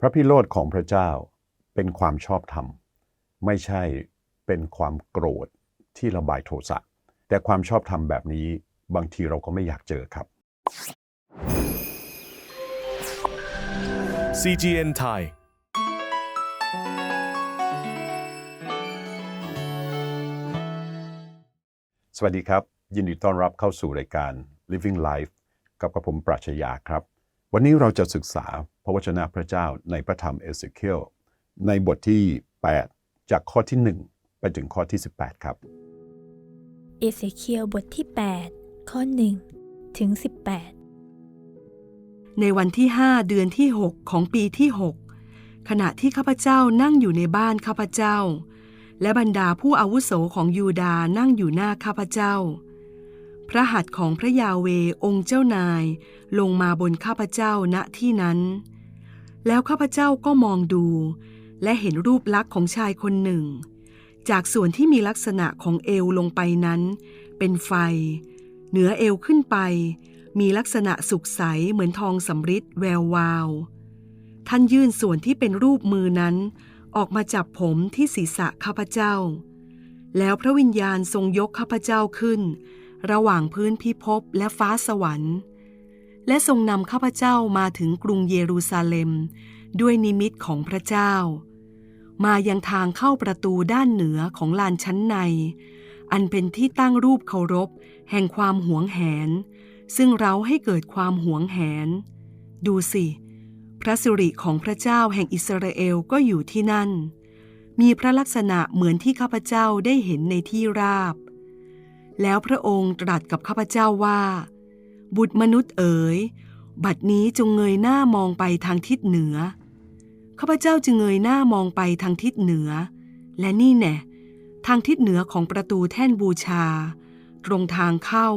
พระพิโรธของพระเจ้าเป็นความชอบธรรม ไม่ใช่เป็นความโกรธที่ระบายโทสะแต่ความชอบธรรมแบบนี้บางทีเราก็ไม่อยากเจอครับ CGN Thai สวัสดีครับ ยินดีต้อนรับเข้าสู่รายการ Living Life กับกระผมปรัชญาครับ วันนี้เราจะศึกษาพ ระวจนะพระเจ้าในพระธรรมเอเสเคียลในบทที่ 8 จากข้อที่ 1 ไปถึงข้อที่ 18 ครับ เอเสเคียลบทที่ 8 ข้อ 1 ถึง 18 ในวันที่ห้าเดือนที่หกของปีที่หกขณะที่ข้าพเจ้านั่งอยู่ในบ้านข้าพเจ้า และบรรดาผู้อาวุโสของยูดาห์นั่งอยู่หน้าข้าพเจ้า พระหัตถ์ของพระยาเวองค์เจ้านายลงมาบนข้าพเจ้าณที่นั้น แล้วข้าพเจ้าก็มองดู และเห็นรูปลักษณ์ของชายคนหนึ่ง จากส่วนที่มีลักษณะของเอวลงไปนั้น เป็นไฟ เหนือเอวขึ้นไป มีลักษณะสุกใสเหมือนทองสำริดแวววาว ท่านยื่นส่วนที่เป็นรูปมือนั้น ออกมาจับผมที่ศีรษะข้าพเจ้า แล้วพระวิญญาณทรงยกข้าพเจ้าขึ้น ระหว่างพื้นพิภพและฟ้าสวรรค์ และทรงนำข้าพเจ้ามาถึงกรุงเยรูซาเล็ม ด้วยนิมิตของพระเจ้า มายังทางเข้าประตูด้านเหนือของลานชั้นใน อันเป็นที่ตั้งรูปเคารพ แห่งความหวงแหน ซึ่งเราให้เกิดความหวงแหน ดูสิ พระสิริของพระเจ้าแห่งอิสราเอลก็อยู่ที่นั่น มีพระลักษณะเหมือนที่ข้าพเจ้าได้เห็นในที่ราบ แล้วพระองค์ตรัสกับข้าพเจ้าว่า บุตรมนุษย์เอ๋ย บัดนี้จงเงยหน้ามองไปทางทิศเหนือ ข้าพเจ้าจึงเงยหน้ามองไปทางทิศเหนือ และนี่แน่ทางทิศเหนือของประตูแท่นบูชา ตรงทางเข้า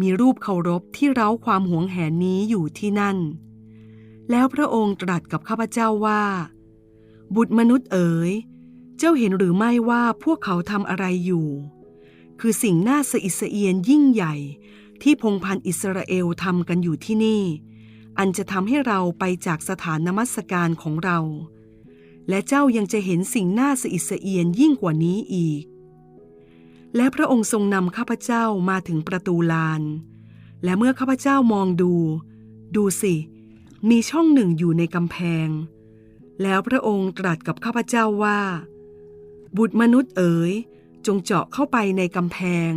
มีรูปเคารพที่เร้าความหวงแหนนี้อยู่ที่นั่น แล้วพระองค์ตรัสกับข้าพเจ้าว่า บุตรมนุษย์เอ๋ย เจ้าเห็นหรือไม่ว่าพวกเขาทำอะไรอยู่ คือสิ่งน่าสะอิดสะเอียนยิ่งใหญ่ ที่พงพันธ์อิสราเอลทำกันอยู่ที่นี่ อันจะทำให้เราไปจากสถานนมัสการของเรา และเจ้ายังจะเห็นสิ่งน่าสะอิดสะเอียนยิ่งกว่านี้อีก และพระองค์ทรงนำข้าพเจ้ามาถึงประตูลาน และเมื่อข้าพเจ้ามองดู ดูสิ มีช่องหนึ่งอยู่ในกำแพง แล้วพระองค์ตรัสกับข้าพเจ้าว่า บุตรมนุษย์เอ๋ยจงเจาะเข้าไปในกำแพง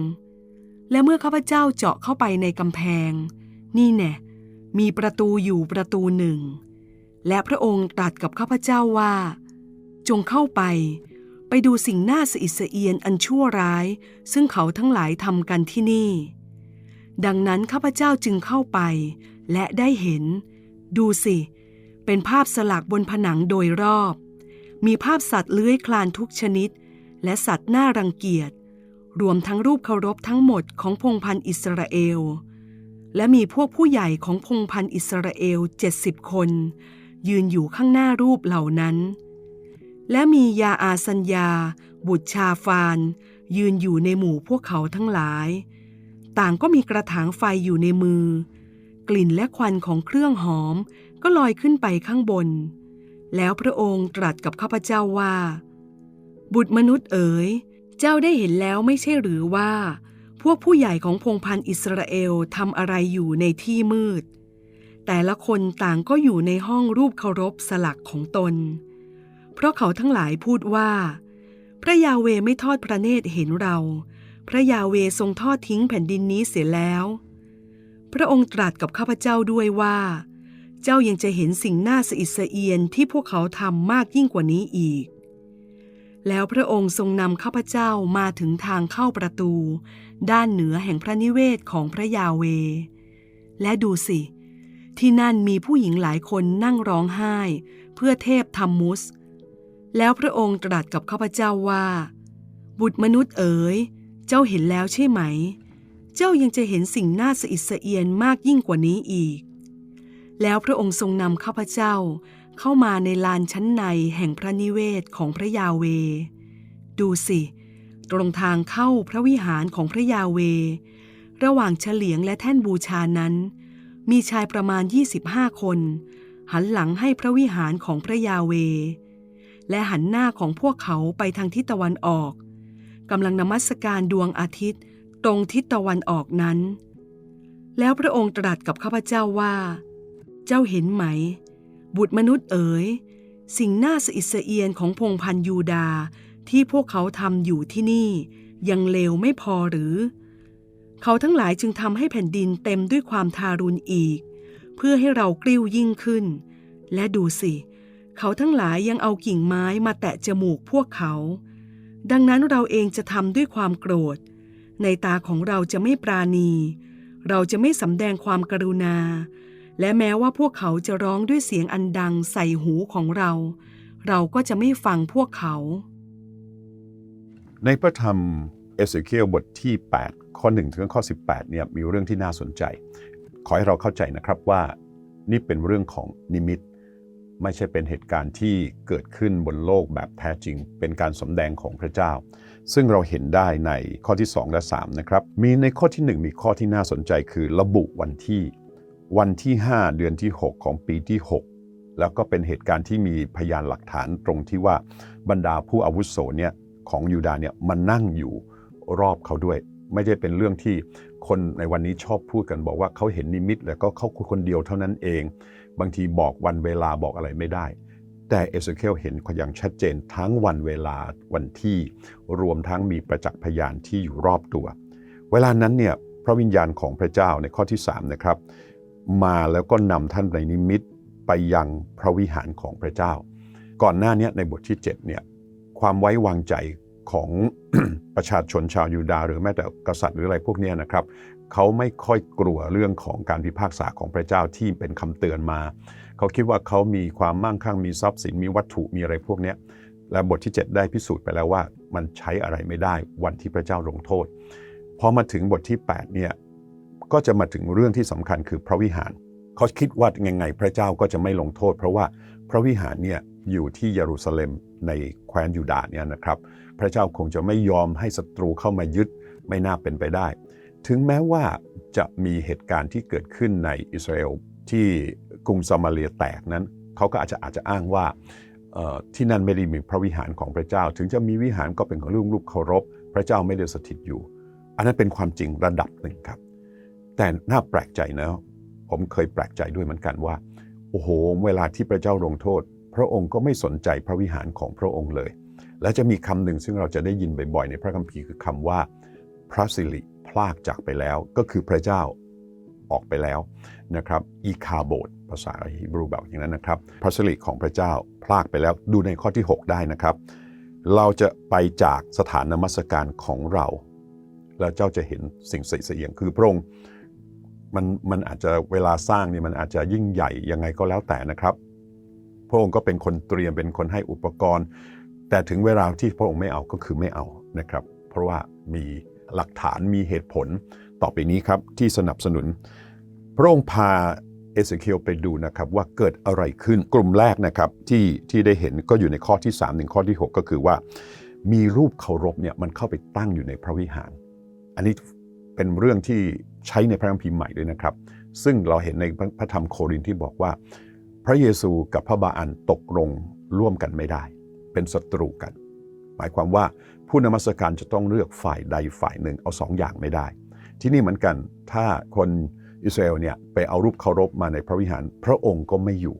และเมื่อข้าพเจ้าเจาะเข้าไปในกำแพง นี่แน่มีประตูอยู่ประตูหนึ่ง และพระองค์ตรัสกับข้าพเจ้าว่า จงเข้าไป ไปดูสิ่งน่าสะอิดสะเอียนอันชั่วร้าย ซึ่งเขาทั้งหลายทำกันที่นี่ ดังนั้นข้าพเจ้าจึงเข้าไป และได้เห็น ดูสิ เป็นภาพสลักบนผนังโดยรอบ มีภาพสัตว์เลื้อยคลานทุกชนิด และสัตว์น่ารังเกียจ รวมทั้งรูปเคารพทั้งหมดของพงพันธ์อิสราเอล และมีพวกผู้ใหญ่ของพงพันธ์อิสราเอลเจ็ดสิบคน ยืนอยู่ข้างหน้ารูปเหล่านั้น และมียาอาสัญญา บุตรชาฟาน ยืนอยู่ในหมู่พวกเขาทั้งหลาย ต่างก็มีกระถางไฟอยู่ในมือ กลิ่นและควันของเครื่องหอมก็ลอยขึ้นไปข้างบน แล้วพระองค์ตรัสกับข้าพเจ้าว่า บุตรมนุษย์เอ๋ย เจ้าได้เห็นแล้วไม่ใช่หรือว่า พวกผู้ใหญ่ของพงพันธ์อิสราเอลทำอะไรอยู่ในที่มืด แต่ละคนต่างก็อยู่ในห้องรูปเคารพสลักของตน เพราะเขาทั้งหลายพูดว่า พระยาเวไม่ทอดพระเนตรเห็นเรา พระยาเวทรงทอดทิ้งแผ่นดินนี้เสียแล้ว พระองค์ตรัสกับข้าพเจ้าด้วยว่า เจ้ายังจะเห็นสิ่งน่าสะอิดสะเอียนที่พวกเขาทำมากยิ่งกว่านี้อีก แล้วพระองค์ทรงนำข้าพเจ้ามาถึงทางเข้าประตู ด้านเหนือแห่งพระนิเวศของพระยาเว และดูสิ ที่นั่นมีผู้หญิงหลายคนนั่งร้องไห้ เพื่อเทพทัมมุส แล้วพระองค์ตรัสกับข้าพเจ้าว่า บุตรมนุษย์เอ๋ย เจ้าเห็นแล้วใช่ไหม เจ้ายังจะเห็นสิ่งน่าสะอิดสะเอียนมากยิ่งกว่านี้อีก แล้วพระองค์ทรงนำข้าพเจ้า เข้ามาในลานชั้นในแห่งพระนิเวศของพระยาเว ดูสิ ตรงทางเข้าพระวิหารของพระยาเว ระหว่างเฉลียงและแท่นบูชานั้น มีชายประมาณ 25 คน หันหลังให้พระวิหารของพระยาเว และหันหน้าของพวกเขาไปทางทิศตะวันออกกำลังนมัสการดวงอาทิตย์ ตรงทิศตะวันออกนั้น แล้วพระองค์ตรัสกับข้าพเจ้าว่า เจ้าเห็นไหม บุตรมนุษย์เอ๋ย สิ่งน่าสะอิดสะเอียนของพงพันยูดาที่พวกเขาทำอยู่ที่นี่ ยังเลวไม่พอหรือ เขาทั้งหลายจึงทำให้แผ่นดินเต็มด้วยความทารุณอีก เพื่อให้เรากลิ้วยิ่งขึ้น และดูสิ เขาทั้งหลายยังเอากิ่งไม้มาแตะจมูกพวกเขา ดังนั้นเราเองจะทำด้วยความโกรธ ในตาของเราจะไม่ปราณี เราจะไม่สำแดงความกรุณา และแม้ว่าพวกเขาจะร้องด้วยเสียงอันดังใส่หูของเรา เราก็จะไม่ฟังพวกเขา ในพระธรรมเอเสเคียลบทที่ 8 ข้อ1ถึงข้อ 18เนี่ยมีเรื่องที่น่าสนใจ ขอให้เราเข้าใจนะครับว่านี่เป็นเรื่องของนิมิต ไม่ใช่เป็นเหตุการณ์ที่เกิดขึ้นบนโลกแบบแท้จริง เป็นการสำแดงของพระเจ้า ซึ่งเราเห็นได้ในข้อที่ 2 และ 3 นะครับ มีในข้อที่ 1 มีข้อที่น่าสนใจคือระบุวันที่ วันที่ 5 เดือนที่ 6 ของปีที่ 6 แล้วก็เป็นเหตุการณ์ที่มีพยานหลักฐานตรงที่ว่าบรรดาผู้อาวุโสเนี่ยของยูดาเนี่ยมันนั่งอยู่รอบเขาด้วย ไม่ได้เป็นเรื่องที่คนในวันนี้ชอบพูดกันบอกว่าเขาเห็นนิมิต แล้วก็เขาคนเดียวเท่านั้นเอง บางทีบอกวันเวลาบอกอะไรไม่ได้ แต่เอเซเคียลเห็นอย่างชัดเจนทั้งวันเวลาวันที่รวมทั้งมีประจักษ์พยานที่อยู่รอบตัว เวลานั้นเนี่ยพระวิญญาณของพระเจ้าในข้อที่3นะครับ มาแล้วก็นำท่านในนิมิตไปยังพระวิหารของพระเจ้า ก่อนหน้านี้ในบทที่7เนี่ยความไว้วางใจของประชาชนชาวยูดาห์หรือแม้แต่กษัตริย์หรืออะไรพวกนี้นะครับเขาไม่ค่อยกลัวเรื่องของการพิพากษาของพระเจ้าที่เป็นคำเตือนมา เขาคิดว่าเขามีความมั่งคั่งมีทรัพย์สินมีวัตถุมีอะไรพวกนี้และบทที่ 7 ได้พิสูจน์ไปแล้วว่ามันใช้อะไรไม่ได้วันที่พระเจ้าลงโทษพอมาถึงบทที่8เนี่ย ก็จะมาถึงเรื่องที่สำคัญคือพระวิหาร เขาคิดว่ายังไงพระเจ้าก็จะไม่ลงโทษ เพราะว่าพระวิหารเนี่ยอยู่ที่เยรูซาเล็มในแคว้นยูดาห์เนี่ยนะครับ พระเจ้าคงจะไม่ยอมให้ศัตรูเข้ามายึดไม่น่าเป็นไปได้ ถึงแม้ว่าจะมีเหตุการณ์ที่เกิดขึ้นในอิสราเอลที่กรุงซามาเรียแตกนั้น เขาก็อาจจะอาจจะอ้างว่าที่นั่นไม่ได้มีพระวิหารของพระเจ้า ถึงจะมีวิหารก็เป็นของรูปรูปเคารพ พระเจ้าไม่ได้สถิตอยู่ อันนั้นเป็นความจริงระดับหนึ่งครับ แต่น่าแปลกใจนะผมเคยแปลกใจด้วยเหมือนกันว่า โอ้โห เวลาที่พระเจ้าลงโทษ พระองค์ก็ไม่สนใจพระวิหารของพระองค์เลย และจะมีคำหนึ่งซึ่งเราจะได้ยินบ่อยๆในพระคัมภีร์คือคำว่า พระสิริพลากจากไปแล้ว ก็คือพระเจ้าออกไปแล้วนะครับอีคาโบดภาษาฮีบรูแบบอย่างนั้นนะครับ พระสิริของพระเจ้าพลากไปแล้วดูในข้อที่ 6 ได้นะครับ เราจะไปจากสถานนมัสการของเรา แล้วเจ้าจะเห็นสิ่งเสียงคือพระองค์ มันมันอาจจะเวลาสร้างนี่มันอาจจะยิ่งใหญ่ยังไงก็แล้วแต่นะครับ พระองค์ก็เป็นคนเตรียมเป็นคนให้อุปกรณ์ แต่ถึงเวลาที่พระองค์ไม่เอาก็คือไม่เอานะครับ เพราะว่ามีหลักฐานมีเหตุผลต่อไปนี้ครับที่สนับสนุน พระองค์พาเอเสเคียลไปดูนะครับว่าเกิดอะไรขึ้นกลุ่มแรกนะครับที่ที่ได้เห็นก็อยู่ในข้อที่3ถึงข้อที่ 6 ก็คือว่า มีรูปเคารพเนี่ยมันเข้าไปตั้งอยู่ในพระวิหาร อันนี้ เป็นเรื่องที่ใช้ในพระคัมภีร์ใหม่ด้วยนะครับ ซึ่งเราเห็นในพระธรรมโครินที่บอกว่า พระเยซูกับพระบาอันตกลงร่วมกันไม่ได้ เป็นศัตรูกัน หมายความว่าผู้นมัสการจะต้องเลือกฝ่ายใดฝ่ายหนึ่งเอาสองอย่างไม่ได้ ที่นี่เหมือนกันถ้าคนอิสราเอลเนี่ยไปเอารูปเคารพมาในพระวิหารพระองค์ก็ไม่อยู่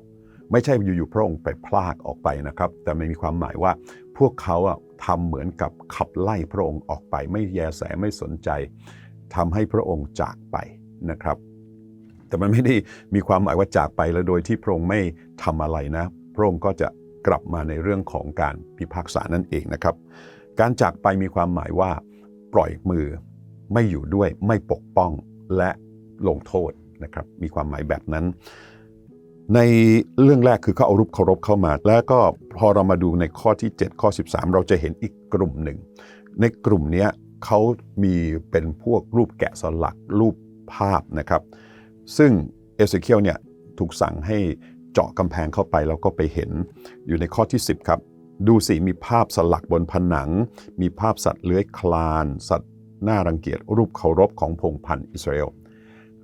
ไม่ใช่อยู่ๆพระองค์ไปพลากออกไปนะครับ แต่มันมีความหมายว่าพวกเขาอะทำเหมือนกับขับไล่พระองค์ออกไปไม่แยแสไม่สนใจ ทำให้พระองค์จากไปนะครับ แต่มันไม่ได้มีความหมายว่าจากไปแล้วโดยที่พระองค์ไม่ทำอะไรนะ พระองค์ก็จะกลับมาในเรื่องของการพิพากษานั่นเองนะครับ การจากไปมีความหมายว่า ปล่อยมือไม่อยู่ด้วยไม่ปกป้องและลงโทษนะครับ มีความหมายแบบนั้น ในเรื่องแรกคือเขาเอารูปเคารพเข้ามา แล้วก็พอเรามาดูในข้อที่ 7 ข้อ 13 เราจะเห็นอีกกลุ่มหนึ่ง ในกลุ่มนี้ เขามีเป็นพวกรูปแกะสลักรูปภาพนะครับ ซึ่งเอเสเคียลเนี่ยถูกสั่งให้เจาะกำแพงเข้าไปแล้วก็ไปเห็นอยู่ในข้อที่ 10 ครับ ดูสิมีภาพสลักบนผนัง มีภาพสัตว์เลื้อยคลาน สัตว์น่ารังเกียจรูปเคารพของพงพันธ์อิสราเอล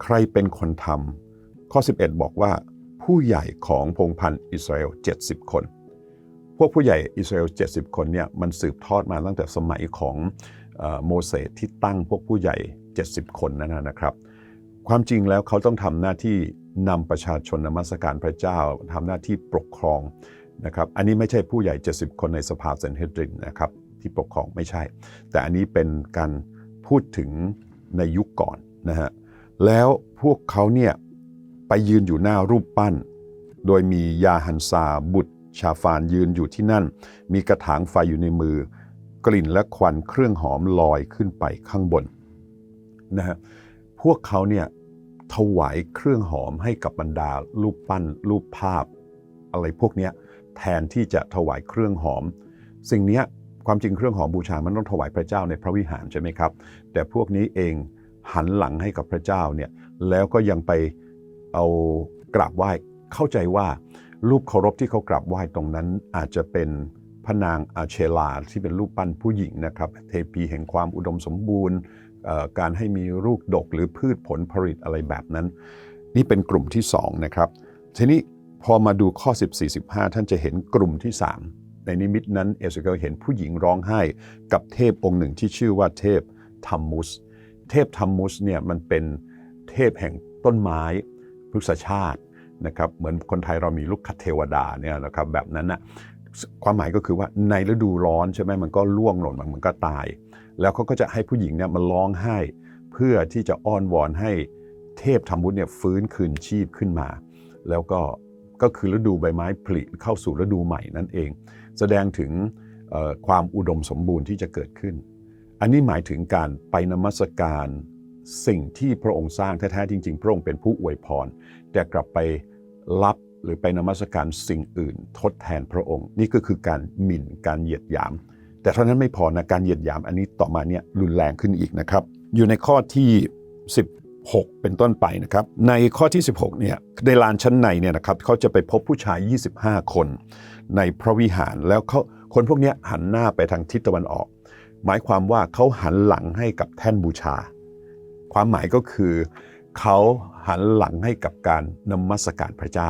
ใครเป็นคนทำข้อ 11 บอกว่า ผู้ใหญ่ของพงพันธ์อิสราเอล70 คน พวกผู้ใหญ่อิสราเอล70 คนเนี่ยมันสืบทอดมาตั้งแต่สมัยของ โมเสสที่ตั้งพวกผู้ใหญ่ 70 คนนั่นนะนะครับ ความจริงแล้วเขาต้องทำหน้าที่นำประชาชนนมัสการพระเจ้าทำหน้าที่ปกครองนะครับอันนี้ไม่ใช่ผู้ใหญ่ 70 คนในสภาเซนเฮดรินนะครับที่ปกครองไม่ใช่ แต่อันนี้เป็นการพูดถึงในยุคก่อนนะฮะแล้วพวกเขาเนี่ยไปยืนอยู่หน้ารูปปั้น โดยมียาฮันซาบุตรชาฟานยืนอยู่ที่นั่น มีกระถางไฟอยู่ในมือ กลิ่นและควันเครื่องหอมลอยขึ้นไปข้างบนนะฮะพวกเขาเนี่ยถวายเครื่องหอมให้กับบรรดารูปปั้นรูปภาพ อะไรพวกเนี้ยแทนที่จะถวายเครื่องหอม สิ่งนี้ความจริงเครื่องหอมบูชามันต้องถวายพระเจ้าในพระวิหารใช่ไหมครับ แต่พวกนี้เองหันหลังให้กับพระเจ้าเนี่ยแล้วก็ยังไปเอากราบไหว้เข้าใจว่ารูปเคารพที่เขากราบไหว้ตรงนั้นอาจจะเป็น พระนางอาเชลาที่เป็นรูปปั้นผู้หญิงนะครับ เทพีแห่งความอุดมสมบูรณ์ การให้มีลูกดกหรือพืชผลผลิตอะไรแบบนั้น นี่เป็นกลุ่มที่สองนะครับทีนี้พอมาดูข้อ 14-15 ท่านจะเห็นกลุ่มที่ 3 ในนิมิตนั้นเอสเกลเห็นผู้หญิงร้องไห้กับเทพองค์หนึ่งที่ชื่อว่าเทพทัมมุส เทพทัมมุสเนี่ยมันเป็นเทพแห่งต้นไม้พฤกษชาตินะครับเหมือนคนไทยเรามีลูกคเทวดาเนี่ยนะครับแบบนั้นนะ ความหมายก็คือว่าในฤดูร้อนใช่ไหมมันก็ร่วงหล่นมันก็ตาย แล้วเขาก็จะให้ผู้หญิงเนี่ยมาร้องไห้ เพื่อที่จะอ้อนวอนให้เทพทัมมุสเนี่ยฟื้นคืนชีพขึ้นมา แล้วก็ก็คือฤดูใบไม้ผลิเข้าสู่ฤดูใหม่นั่นเอง แสดงถึงความอุดมสมบูรณ์ที่จะเกิดขึ้น อันนี้หมายถึงการไปนมัสการสิ่งที่พระองค์สร้างแท้ๆจริง ๆ พระองค์เป็นผู้อวยพร แต่กลับไปรับ หรือไปนมัสการสิ่งอื่น ทดแทนพระองค์ นี่ก็คือการหมิ่นการเหยียดหยาม แต่เท่านั้นไม่พอนะการเหยียดหยามอันนี้ต่อมาเนี่ยรุนแรงขึ้นอีกนะครับ อยู่ในข้อที่ 16 เป็นต้นไปนะครับ ในข้อที่ 16เนี่ยในลานชั้นในเนี่ยนะครับเขาจะไปพบผู้ชาย 25 คน ในพระวิหารแล้วเขาคนพวกนี้หันหน้าไปทางทิศตะวันออก หมายความว่าเขาหันหลังให้กับแท่นบูชา ความหมายก็คือเขาหันหลังให้กับการนมัสการพระเจ้า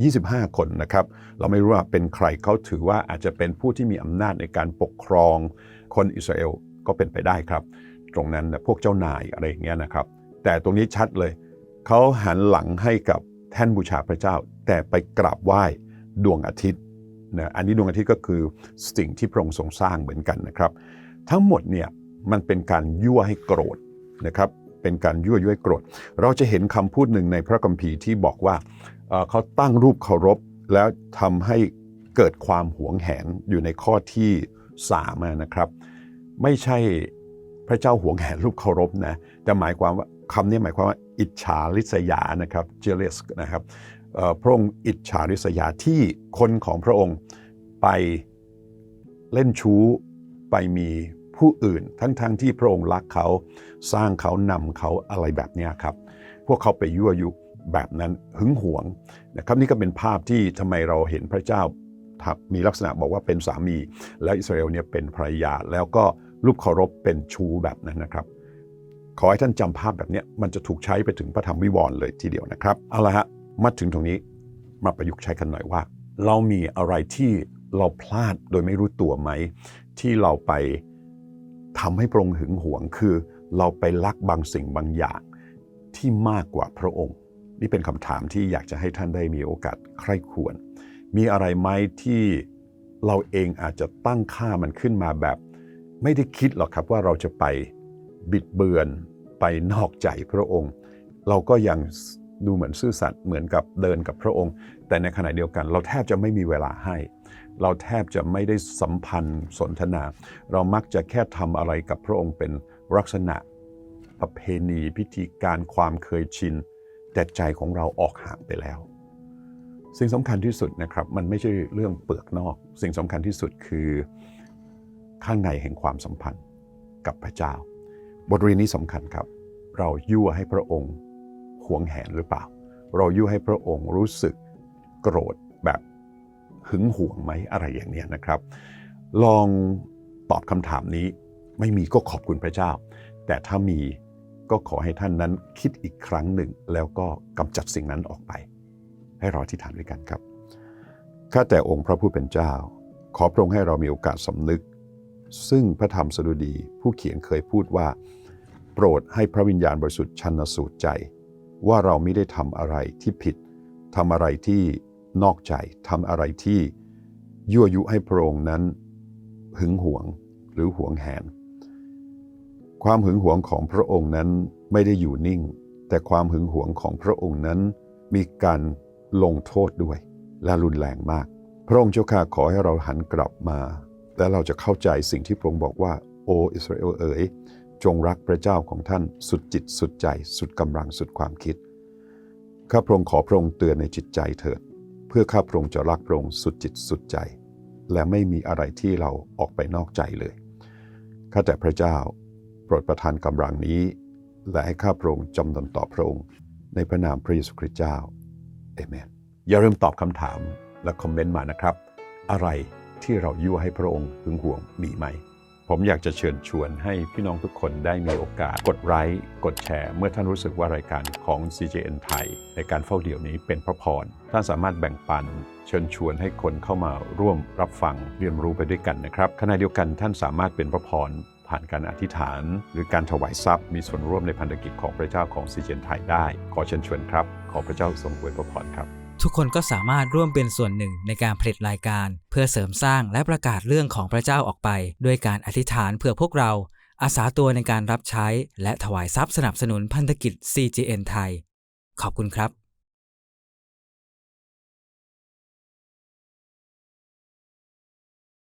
25 คนนะครับ เราไม่รู้ว่าเป็นใครเขาถือว่าอาจจะเป็นผู้ที่มีอำนาจในการปกครองคนอิสราเอลก็เป็นไปได้ครับ ตรงนั้นนะพวกเจ้านายอะไรอย่างเงี้ยนะครับ แต่ตรงนี้ชัดเลย เขาหันหลังให้กับแท่นบูชาพระเจ้า แต่ไปกราบไหว้ดวงอาทิตย์นะอันนี้ดวงอาทิตย์ก็คือสิ่งที่พระองค์ทรงสร้างเหมือนกันนะครับ ทั้งหมดเนี่ยมันเป็นการยั่วให้โกรธนะครับ เป็นการยั่วยุให้โกรธ เราจะเห็นคำพูดหนึ่งในพระคัมภีร์ที่บอกว่า เขาตั้งรูปเคารพแล้วทำให้เกิดความหวงแหนอยู่ในข้อที่สามนะครับ ไม่ใช่พระเจ้าหวงแหนรูปเคารพนะแต่หมายความว่าคำนี้หมายความว่า อิจฉาริษยานะครับ jealous นะครับพระองค์อิจฉาริษยาที่คนของพระองค์ไปเล่นชู้ไปมีผู้อื่น ทั้งๆทที่พระองค์รักเขาสร้างเขานำเขาอะไรแบบนี้ครับ พวกเขาไปยั่วยุ แบบนั้นหึงหวงนะครับนี่ก็เป็นภาพที่ทำไมเราเห็นพระเจ้ามีลักษณะบอกว่าเป็นสามี แล้วอิสราเอลเนี่ยเป็นภรรยา แล้วก็รูปเคารพเป็นชูแบบนั้นนะครับ ขอให้ท่านจำภาพแบบนี้มันจะถูกใช้ไปถึงพระธรรมวิวรณ์เลยทีเดียวนะครับเอาละฮะมาถึงตรงนี้มาประยุกต์ใช้กันหน่อยว่า เรามีอะไรที่เราพลาดโดยไม่รู้ตัวไหม ที่เราไปทำให้พระองค์หึงหวงคือ เราไปลักบางสิ่งบางอย่างที่มากกว่าพระองค์ นี่เป็นคำถามที่อยากจะให้ท่านได้มีโอกาสใคร่ควร มีอะไรไหมที่เราเองอาจจะตั้งค่ามันขึ้นมาแบบ ไม่ได้คิดหรอกครับว่าเราจะไปบิดเบือนไปนอกใจพระองค์ เราก็ยังดูเหมือนซื่อสัตย์เหมือนกับเดินกับพระองค์ แต่ในขณะเดียวกัน เราแทบจะไม่มีเวลาให้ เราแทบจะไม่ได้สัมพันธ์สนทนา เรามักจะแค่ทำอะไรกับพระองค์เป็นลักษณะประเพณีพิธีการความเคยชิน แต่ใจของเราออกห่างไปแล้ว สิ่งสำคัญที่สุดนะครับ มันไม่ใช่เรื่องเปลือกนอก สิ่งสำคัญที่สุดคือข้างในแห่งความสัมพันธ์กับพระเจ้า บทเรียนนี้สำคัญครับ เรายั่วให้พระองค์หวงแหนหรือเปล่า เรายั่วให้พระองค์รู้สึกโกรธแบบหึงหวงไหมอะไรอย่างนี้นะครับ ลองตอบคำถามนี้ไม่มีก็ขอบคุณพระเจ้า แต่ถ้ามี ก็ขอให้ท่านนั้นคิดอีกครั้งหนึ่ง แล้วก็กำจัดสิ่งนั้นออกไป ให้เราอธิษฐานด้วยกันครับข้าแต่องค์พระผู้เป็นเจ้า ขอพระองค์ให้เรามีโอกาสสำนึก ซึ่งพระธรรมสดุดี ผู้เขียนเคยพูดว่า โปรดให้พระวิญญาณบริสุทธิ์ชันสูตรใจ ว่าเราไม่ได้ทำอะไรที่ผิดทำอะไรที่นอกใจทำอะไรที่ยั่วยุให้พระองค์นั้น หึงหวงหรือหวงแหน ความหึงหวงของพระองค์นั้นไม่ได้อยู่นิ่ง แต่ความหึงหวงของพระองค์นั้นมีการลงโทษด้วย และรุนแรงมาก พระองค์เจ้าข้าขอให้เราหันกลับมา และเราจะเข้าใจสิ่งที่พระองค์บอกว่า โออิสราเอลเอ๋ยจงรักพระเจ้าของท่านสุดจิตสุดใจ สุดกำลังสุดความคิดข้าพระองค์ขอพระองค์เตือนในจิตใจเถิด เพื่อข้าพระองค์จะรักพระองค์สุดจิตสุดใจ และไม่มีอะไรที่เราออกไปนอกใจเลยข้าแต่พระเจ้า รดประทานกำลังนี้ และให้ข้าพระองค์จำนนต่อพระองค์ในพระนามพระเยซูคริสต์เจ้าเอเมนอย่าลืมตอบคำถามและคอมเมนต์มานะครับ อะไรที่เรายั่วให้พระองค์หึงหวงมีไหม ผมอยากจะเชิญชวนให้พี่น้องทุกคนได้มีโอกาสกดไลค์กดแชร์ เมื่อท่านรู้สึกว่ารายการของ CJN ไทย ในการเฝ้าเดี่ยวนี้เป็นพระพร ท่านสามารถแบ่งปัน เชิญชวนให้คนเข้ามาร่วมรับฟังเรียนรู้ไปด้วยกันนะครับขณะเดียวกันท่านสามารถเป็นพระพร ผ่านการอธิษฐาน หรือการถวายทรัพย์ มีส่วนร่วมในพันธกิจของพระเจ้าของ CJN ไทยได้ ขอเชิญชวนครับ ขอพระเจ้าทรงอวยพระพรครับ ทุกคนก็สามารถร่วมเป็นส่วนหนึ่งในการผลิตรายการ เพื่อเสริมสร้างและประกาศเรื่องของพระเจ้าออกไป ด้วยการอธิษฐานเพื่อพวกเรา อาสาตัวในการรับใช้ และถวายทรัพย์สนับสนุนพันธกิจ CGN ไทย ขอบคุณครับ